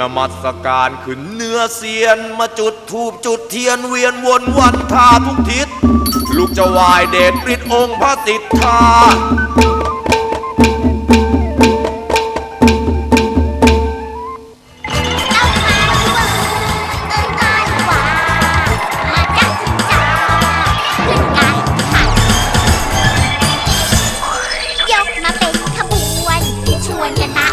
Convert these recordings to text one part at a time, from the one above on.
นมัสการขึ้นเนื้อเสียน มาจุดทูบจุดเทียนเวียนวนวันทาทุกทิศ ลูกจะวายเดชฤทธิ์องค์พระสิทธายกมาเป็นขบวนชวนกันมา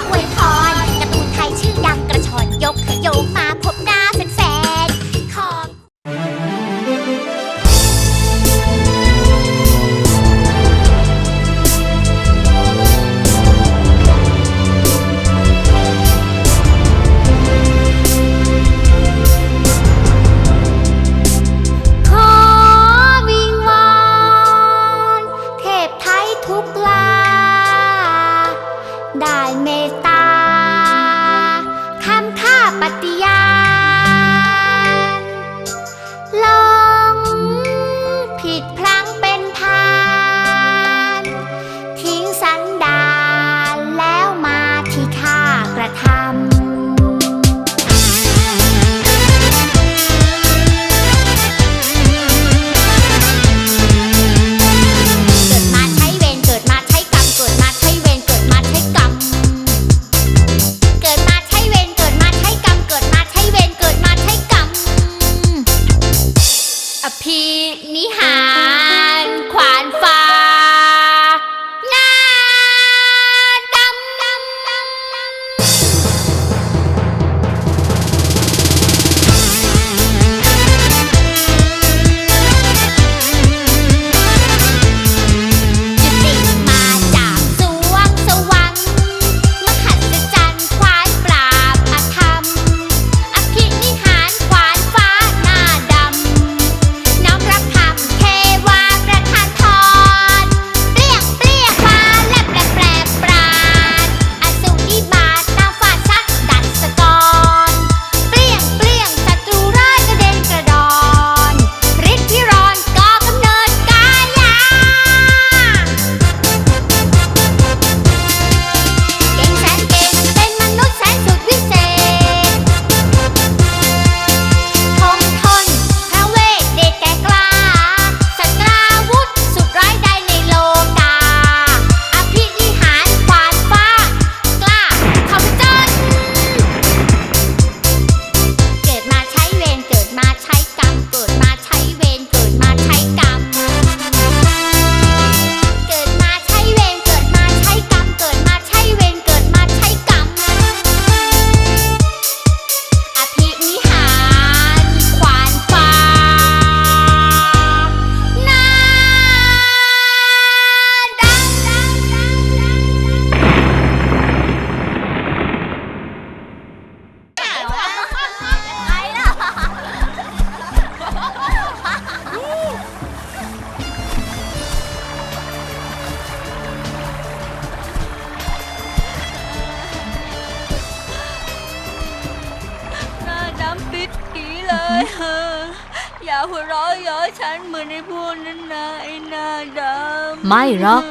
อย่าหัวเราะเย้อฉันเหมือนในพวกนั้นนะไอ้หน้าดำไม่หรอก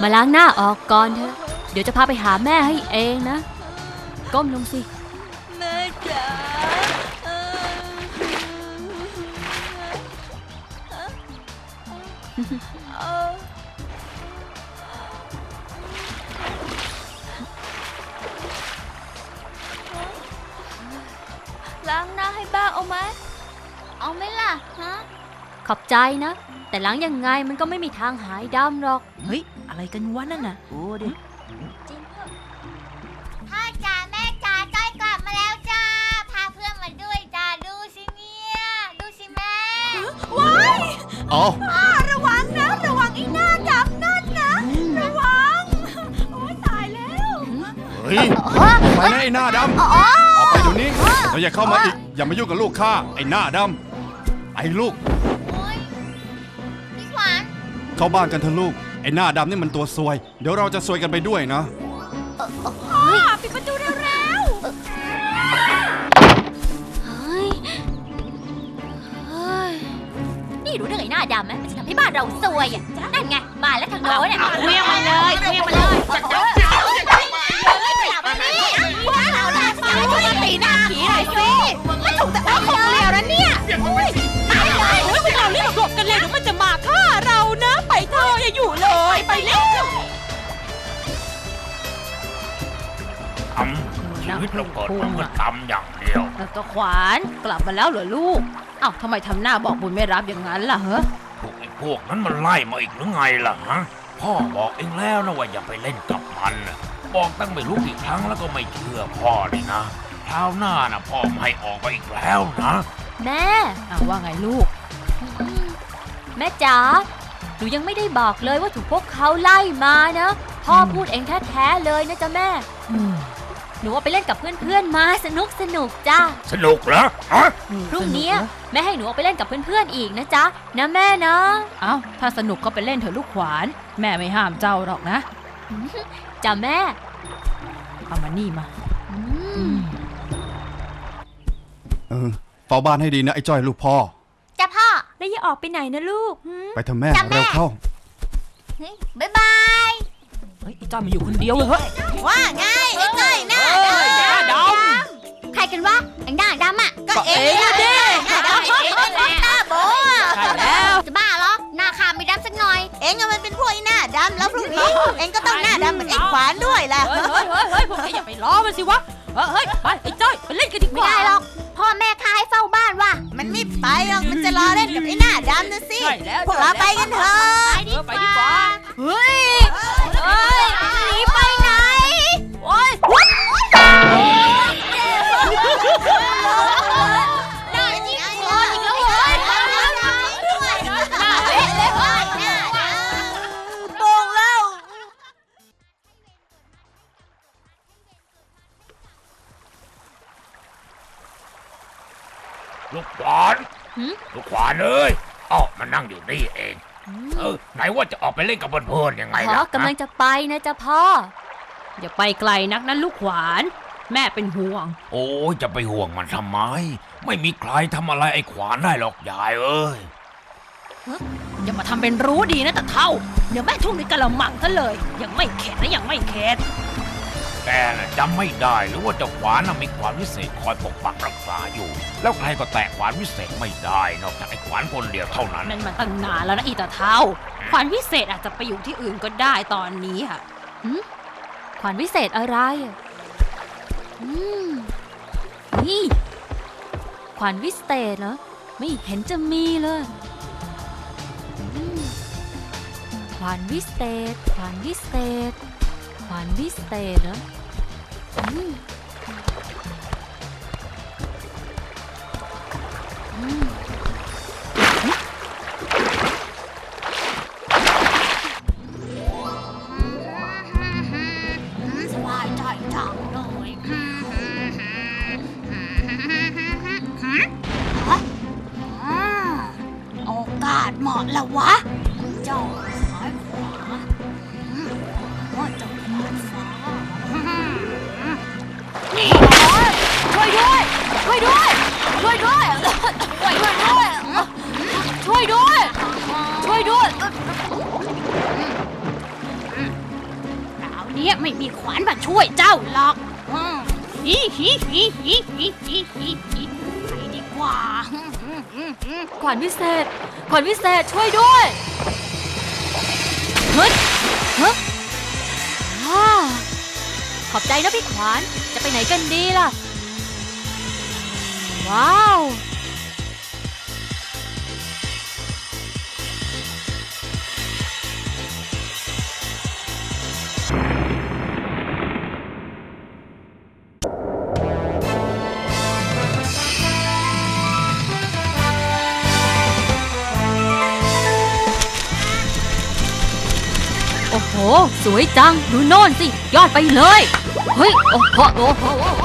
มาล้างหน้าออกก่อนเถอะ เดี๋ยวจะพาไปหาแม่ให้เองนะ ก้มลงสิ ล้างหน้าให้บ้างเอาไหมเอาไหมล่ะฮะขอบใจนะ แต่ล้างยังไงมันก็ไม่มีทางหายดำหรอก เฮ้ย อะไรกันวะนั่นน่ะ โอ้ดิพ่อจ๋าแม่จ๋าก้อยกลับมาแล้วจ้า พาเพื่อนมาด้วยจ้า ดูสิเนี่ย ดูสิแม่เอาระวังนะ ระวังไอ้หน้าดำนั่นนะ ระวัง โอ้ยตายแล้ว เฮ้ย ไปนะไอ้หน้าดำ ออกไปเดี๋ยวนี้แล้วอย่าเข้ามาอีก อย่ามายุ่งกับลูกข้าไอ้หน้าดำไอ้ลูก โอ๊ยพี่ขวานเข้าบ้านกันเถอะลูก ไอ้หน้าดำนี่มันตัวซวย เดี๋ยวเราจะซวยกันไปด้วยนะปิดประตูเร็วเฮ้ยเฮ้ยนี่รู้เรื่องไอ้หน้าดำไหมมันจะทำให้บ้านเราซวยอะนั่นไงมาแล้วทางโน้นเนี่ยเอาเครื่องมาเลยเคุณมาตีหน้าผีหน่อยสิไม่ถูกแต่ว่าคนแล้วนะเนี่ยตายเลยเฮ้ยเราเรีบหบกันเลยเดี๋วมันจะมาฆ่าเรานะ ไปเถออย่าอยู่เลย ไปเร็ทำชีวิเราเกิดมาเพื่อทำอย่างเดียวแล้วกขวานกลับมาแล้วเหรอลูกเอ้าทำไมทำหน้าบอกบุญไม่รับอย่างนั้นล่ะเหรอพวกไอ้พวกนั้นมันไล่มาอีกหรือไงล่ะฮะพ่อบอกเองแล้วนะว่าอย่าไปเล่นกับมัน บอกตั้งไม่รู้กี่ครั้งแล้วก็ไม่เชื่อพ่อนี่นะคราวหน้านะพ่อไม่ให้ออกไปอีกแล้วนะ แม่อ้าวว่าไงลูก แม่จ๋าหนูยังไม่ได้บอกเลยว่าถูกพวกเขาไล่มานะ พ่อพูดเองแท้ๆเลยนะจ๊ะแม่ อืมหนูว่าไปเล่นกับเพื่อนๆมาสนุกสนุกจ้าสนุกเหรอฮะพรุ่งเนี้ยแม่ให้หนูเอาไปเล่นกับเพื่อนๆอีกนะจ๊ะนะแม่นะ เอ้าถ้าสนุกก็ไปเล่นเถอะลูกขวาน แม่ไม่ห้ามเจ้าหรอกนะ จ้ะแม่ เอามานี่มาอือืมมเออเฝ้าบ้านให้ดีนะไอ้จ้อยลูกพ่อ จ้ะพ่อ แล้วอย่าออกไปไหนนะลูกไปเถอะแม่จ้ะแม่ เร็วเข้า เฮ้ยบ๊ายบายเฮ้ยไอ้จ้อยมาอยู่คนเดียวเลยเฮ้ยว่าไงไอ้จ้อยหน้าเอ้ยหน้าดใครกันวะไอ้หน้าดำอะก็เองอะดิหน้าดำเองหน้าโบ เองอะมันเป็นพวกไอ้หน้าดำแล้วพรุ่งนี้ เองก็ต้องหน้าดำเหมือนไอ้ขวานด้วยล่ะ เฮ้ยเฮ้ยเฮ้ยเฮ้ยพวกแกอย่าไปล้อมันสิวะเฮ้ยเฮ้ยไปไอ้จ้อยไปเล่นกันดีกไม่ว่าได้หรอก พ่อแม่ข้าให้เฝ้าบ้านว่ะ มันไม่ไปหรอก มันจะรอเล่นกับไอ้หน้าดำนะสิ ใช่แล้วพวกเราไปกันเถอะ เออไปดีกว่า เฮ้ย วานเอ้ยอ๋อมันนั่งอยู่นี่เอง เออ ไหนว่าจะออกไปเล่นกับเพื่อนๆยังไงขอล่ะกำลังจะไปนะจ๊ะพ่อ อย่าไปไกลนักนั้นลูกขวาน แม่เป็นห่วง โอ้ยจะไปห่วงมันทำไม ไม่มีใครทำอะไรไอ้ขวานได้หรอกยายเอ้ย อย่ามาทำเป็นรู้ดีนะแต่เท่า เดี๋ยวแม่ทุ่มในกระมังซะเลย ยังไม่เข็ดนะยังไม่เข็ด แกน่ะจำไม่ได้หรือว่าเจ้าขวานน่ะมีขวานวิเศษคอยปกปักรักษาอยู่ แล้วใครก็แตะขวานวิเศษไม่ได้นอกจากไอ้ขวานคนเดียวเท่านั้น นั่นมาตั้งนานแล้วนะอีตาเท่า ขวานพิเศษอาจจะไปอยู่ที่อื่นก็ได้ตอนนี้ค่ะขวัญวิเศษอะไรอืมนี่ขวัญวิเศษเหรอไม่เห็นจะมีเลยขวัญวิเศษขวัญวิเศษขวัญวิเศษเหรอ สบายใจจังเลยโอกาสเหมาะแล้ววะ ช่วยด้วยช่วยด้วย ช่วยด้วยคราวนี้ไม่มีขวานมาช่วยเจ้าหรอกฮิฮิฮิฮิฮิฮิฮิฮิไปดีกว่า ขวัญวิเศษ ขวัญวิเศษช่วยด้วยฮ้ยฮะอ้าขอบใจนะพี่ขวาน จะไปไหนกันดีล่ะ ว้าว สวยจัง ดูโน่นสิ ยอดไปเลย เฮ้ยโอ้โหโอ้โหโอ้โห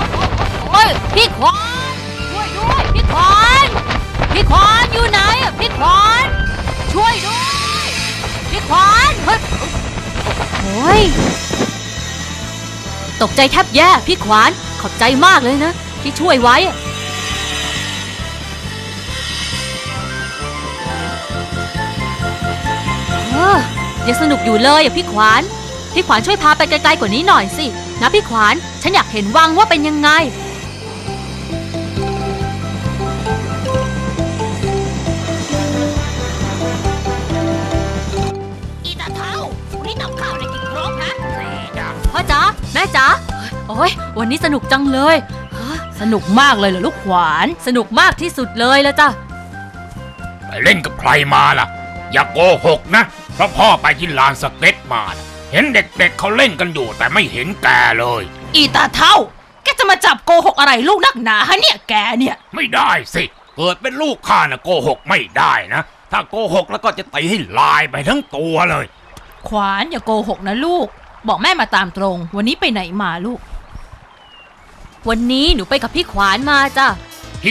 เฮ้ย พี่ขวานช่วยด้วย พี่ขวานพี่ขวานอยู่ไหน พี่ขวานช่วยด้วย พี่ขวานเฮ้ยโอ้ย ตกใจแทบแย่ พี่ขวาน ขอบใจมากเลยนะ ที่ช่วยไว้ ยังสนุกอยู่เลยอะพี่ขวาน พี่ขวานช่วยพาไปไกลๆกว่านี้หน่อยสิ นะพี่ขวาน ฉันอยากเห็นวังว่าเป็นยังไง อีตาเท้าวันนี้นำข้าวอะไรกินครบนะนี่จ้ะพ่อจ๋าแม่จ๋าโอ้ยวันนี้สนุกจังเลยสนุกมากเลยเหรอลูกขวาน สนุกมากที่สุดเลยละจ้ะ ไปเล่นกับใครมาล่ะ อย่าโกหกนะ เพราะพ่อไปที่ลานสเก็ตมาน่ะเห็นเด็กๆเขาเล่นกันอยู่แต่ไม่เห็นแกเลย อีตาเท่า แกจะมาจับโกหกอะไรลูกนักหนาฮะเนี่ยแกเนี่ย ไม่ได้สิ เกิดเป็นลูกข้านะโกหกไม่ได้นะ ถ้าโกหกแล้วก็จะตีให้ลายไปทั้งตัวเลย ขวานอย่าโกหกนะลูก บอกแม่มาตามตรง วันนี้ไปไหนมาลูก วันนี้หนูไปกับพี่ขวานมาจ้ะ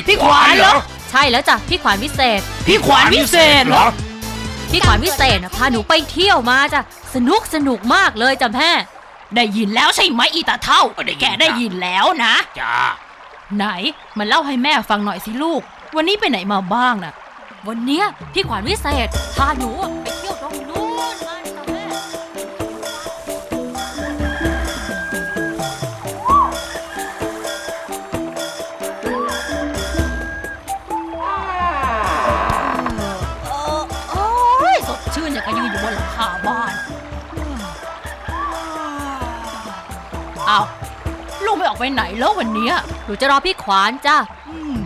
พี่ขวานเหรอ ใช่แล้วจ้ะพี่ขวานวิเศษ พี่ขวานวิเศษเหรอ พี่ขวานวิเศษน่ะพาหนูไปเที่ยวมาจ้ะสนุกสนุกมากเลยจ้ะแม่ได้ยินแล้วใช่ไหมอีตาเท่าแกได้ยินแล้วนะ จ้า ไหนมาเล่าให้แม่ฟังหน่อยสิลูก วันนี้ไปไหนมาบ้างน่ะวันเนี้ยพี่ขวานวิเศษพาหนูไปเที่ยวตรงนู้น บ้านเอาลูกไม่ออกไปไหนแล้ววันนี้หนูจะรอพี่ขวานจ้ะอืม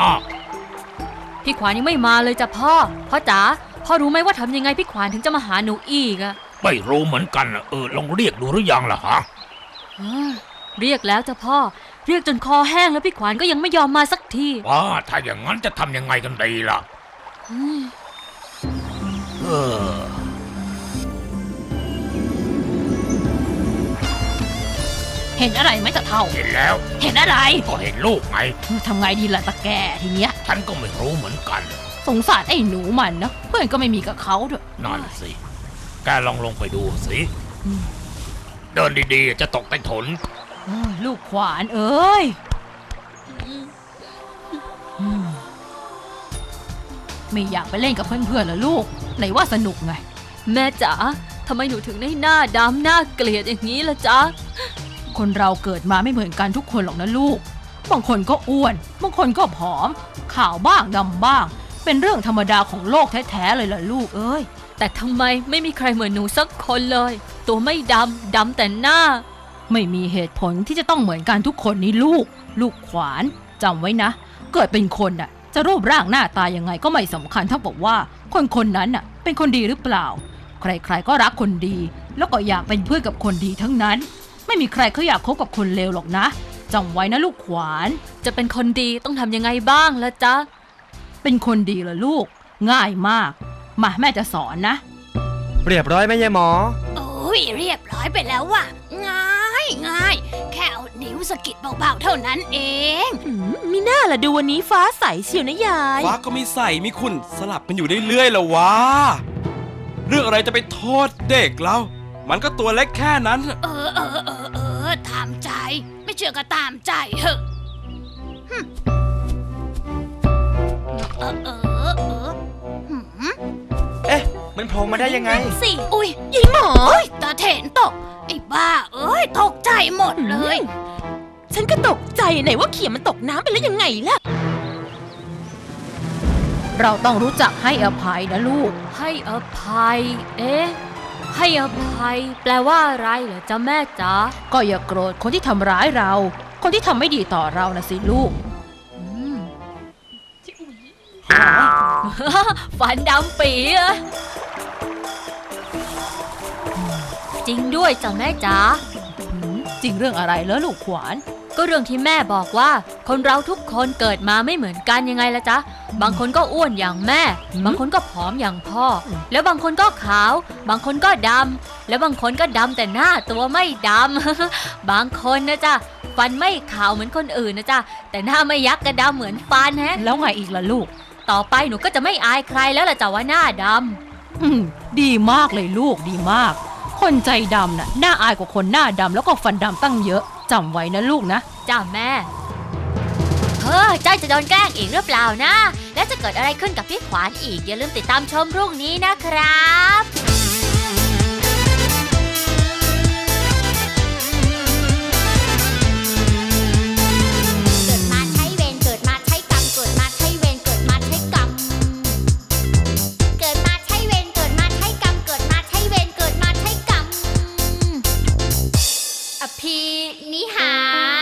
อ้าพี่ขวานยังไม่มาเลยจ้ะพ่อ พ่อจ๋า พ่อรู้ไหมว่าทำยังไงพี่ขวานถึงจะมาหาหนูอีกอะ ไม่รู้เหมือนกันน่ะเออลองเรียกดูหรือยังล่ะฮะเอ้อเรียกแล้วจ้ะพ่อ เรียกจนคอแห้งแล้วพี่ขวานก็ยังไม่ยอมมาสักทีว่าถ้าอย่างนั้นจะทำยังไงกันดีล่ะอืมเออเห็นอะไรไหมตาเท่า เห็นแล้ว เห็นอะไร ก็เห็นลูกไงทำไงดีล่ะตาแกทีเนี้ย ฉันก็ไม่รู้เหมือนกัน สงสารไอ้หนูมันนะ เพื่อนก็ไม่มีกับเขาด้วยนั่นสิ แกลองลงไปดูสิ เดินดีๆ จะตกใต้ถนนเออลูกขวานเอ้ยอืมไม่อยากไปเล่นกับเพื่อนๆเหรอลูก ไหนว่าสนุกไง แม่จ๋าทำไมหนูถึงได้หน้าดำหน้าเกลียดอย่างนี้ล่ะจ๊ะ คนเราเกิดมาไม่เหมือนกันทุกคนหรอกนะลูก บางคนก็อ้วน บางคนก็ผอม ขาวบ้างดำบ้าง เป็นเรื่องธรรมดาของโลกแท้ๆเลยล่ะลูกเอ้ย แต่ทำไมไม่มีใครเหมือนหนูสักคนเลย ตัวไม่ดำดำแต่หน้า ไม่มีเหตุผลที่จะต้องเหมือนกันทุกคนนี่ลูก ลูกขวานจำไว้นะ เกิดเป็นคนน่ะ จะรูปร่างหน้าตายังไงก็ไม่สำคัญเท่ากับว่า คนคนนั้นน่ะ เป็นคนดีหรือเปล่า ใครๆก็รักคนดี แล้วก็อยากเป็นเพื่อนกับคนดีทั้งนั้น ไม่มีใครเขาอยากคบกับคนเลวหรอกนะจำไว้นะลูกขวาน จะเป็นคนดีต้องทำยังไงบ้างล่ะจ๊ะ เป็นคนดีเหรอลูก ง่ายมาก มาแม่จะสอนนะ เรียบร้อยไหมยายหมอ โอ้ยเรียบร้อยไปแล้วว่ะ ง่ายง่าย แค่เอานิ้วสะกิดเบาๆเท่านั้นเองมีหน้าละดูวันนี้ฟ้าใสเชียวนะยาย ฟ้าก็มีใส่มีคุณสลับกันอยู่เรื่อยๆแล้ววะ เรื่องอะไรจะไปโทษเด็กเรา มันก็ตัวเล็กแค่นั้น เออเออเออเออตามใจ ไม่เชื่อก็ตามใจเถอะหึ เออเออเออหืมเอ๊ะ มันโผล่มาได้ยังไงสิ อุ้ยยิงหมอตาเถนตก ไอ้บ้า เอ้ย ตกใจหมดเลย ฉันก็ตกใจไหนว่าเขียมันตกน้ำไปแล้วยังไงล่ะ เราต้องรู้จักให้อภัยนะลูก ให้อภัย เอ๊ะ ให้อภัย แปลว่าอะไรเหรอจ๊ะแม่จ๋าก็อย่าโกรธคนที่ทำร้ายเรา คนที่ทำไม่ดีต่อเรานะสิลูกอืม ฝันดำปีอะจริงด้วยจ้ะแม่จ๋าหืมจริงเรื่องอะไรแล้วลูกขวาน ก็เรื่องที่แม่บอกว่า คนเราทุกคนเกิดมาไม่เหมือนกันยังไงละจ๊ะ บางคนก็อ้วนอย่างแม่อืมบางคนก็ผอมอย่างพ่ออมแล้วบางคนก็ขาว บางคนก็ดำ แล้วบางคนก็ดำแต่หน้าตัวไม่ดำ บางคนนะจ๊ะฟันไม่ขาวเหมือนคนอื่นนะจ๊ะ แต่หน้าไม่ยักกระดำเหมือนฟันแฮะ แล้วไงอีกล่ะลูก ต่อไปหนูก็จะไม่อายใครแล้วล่ะจ้ะว่าหน้าดำอืมดีมากเลยลูกดีมาก คนใจดำน่ะน่าอายกว่าคนหน้าดำแล้วก็ฟันดำตั้งเยอะจำไว้นะลูกนะจ้าแม่เฮ้อจ้าจะโดนแกล้งอีกหรือเปล่านะ แล้วจะเกิดอะไรขึ้นกับพี่ขวานอีก อย่าลืมติดตามชมพรุ่งนี้นะครับ พีนิหาร